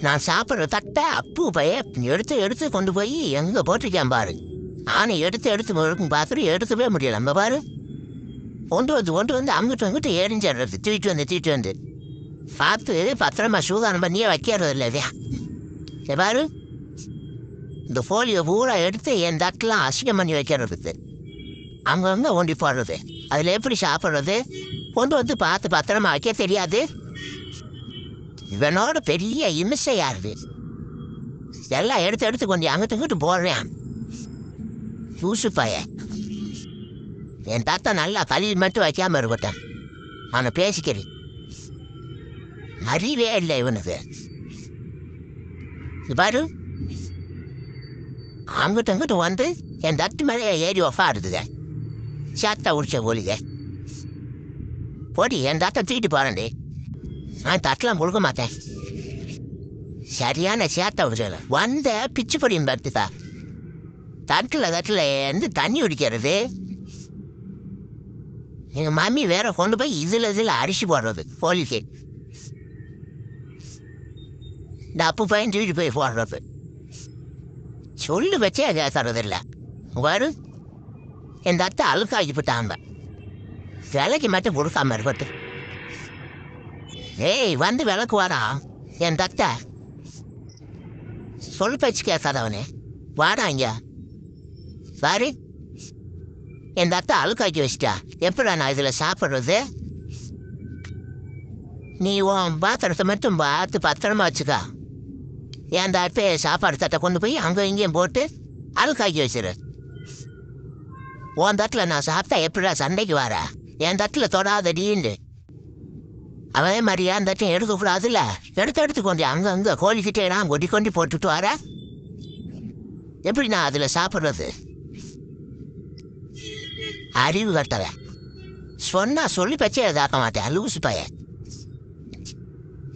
நான் சாப்பிட்ற தட்டை அப்பு பைய எடுத்து எடுத்து கொண்டு போய் எங்கே போட்டிருக்கேன் பாரு. ஆனை எடுத்து எடுத்து முழுக்கும் பார்த்துட்டு எடுத்துவே முடியல. நம்ம பாரு. கொண்டு வந்து கொண்டு வந்து அங்கிட்டு அங்கிட்டு எரிஞ்சிடுறது. தூக்கிட்டு வந்து தூக்கிட்டு வந்து. பார்த்து பத்திரமா சூதானம் பண்ணியே வைக்கிறது இல்லை இல்லையா சரி பாரு. இந்த ஃபோலியோ பூரா எடுத்து என் தட்டெலாம் அசிங்கம் பண்ணி வைக்கிறது அங்கங்கே ஓண்டி போடுறது. அதில் எப்படி சாப்பிட்றது? கொண்டு வந்து பார்த்து பத்திரமா வைக்க தெரியாது. இவனோட பெரிய இமிசையா இருக்கு எல்லாம் எடுத்து எடுத்து கொஞ்சம் அங்கிட்டு இங்கிட்டு போடுறேன். லூசு என் தாத்தா நல்லா கல்வி மட்டும் வைக்காம இருக்கட்டும். அவனை பேசிக்கிறேன். அறிவே இல்லை இவனுக்கு. இது பாரு. அங்கிட்டு அங்கிட்டு வந்து என் தட்டு மேலே ஏறி உக்காடுதுங்க சாத்தா உடிச்ச ஒலிக போடி என் தாத்தா தூக்கிட்டு போறேன்டி. நான் தட்டெல்லாம் கொடுக்க மாட்டேன். சரியான சேத்தா உடிச்சல வந்த பிச்சு பொடியும் பார்த்துதா தட்டில் தட்டில் இருந்து தண்ணி குடிக்கிறது. எங்கள் மம்மி வேற கொண்டு போய் இதில் இதில் அரிசி போடுறது போலீஸு இந்த அப்பு பையன் தூக்கிட்டு போய் போடுறது. சொல்லு வச்சே கேட்கறதில்ல வரும் என் அத்தை அழுக்காக்கி போட்டாங்க விலைக்கு மட்டும் கொடுக்காம இருக்கட்டும் ஏய் வந்து விளக்கு வாடா. என் தத்த சொல் பேச்சு கேட்காதவனே வாடா இங்க. சாரி என் அத்தை அழுக்காக்கி வச்சிட்டா. எப்படி நான் இதில் சாப்பிட்றது? நீ உன் பாத்திரத்தை மட்டும் பார்த்து பத்திரமா வச்சுக்கா. என் தட்டை சாப்பாடு தட்டை கொண்டு போய் அங்கே இங்கேயும் போட்டு அழுக்காக்கி வச்சிரு. உன் தட்டில் நான் சாப்பிட்டா எப்படிடா சண்டைக்கு வர? என் தட்டில் தொடாதடின்னு. டீண்டு அவன் என் அந்த எடுக்கக்கூடாதுல்ல? எடுத்து எடுத்து கொஞ்சம் அங்கே அங்கே கோழிக்கிட்டே நான் கொட்டி கொண்டு போட்டுட்டு வர எப்படி நான் அதில் சாப்பிட்றது? அறிவு கட்டல சொன்னால் சொல்லி பச்சை இதாக்க மாட்டேன் லூசு பையன்.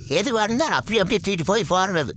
எது வந்தால் அப்படி அப்படியே தூக்கிட்டு போய் போடுறது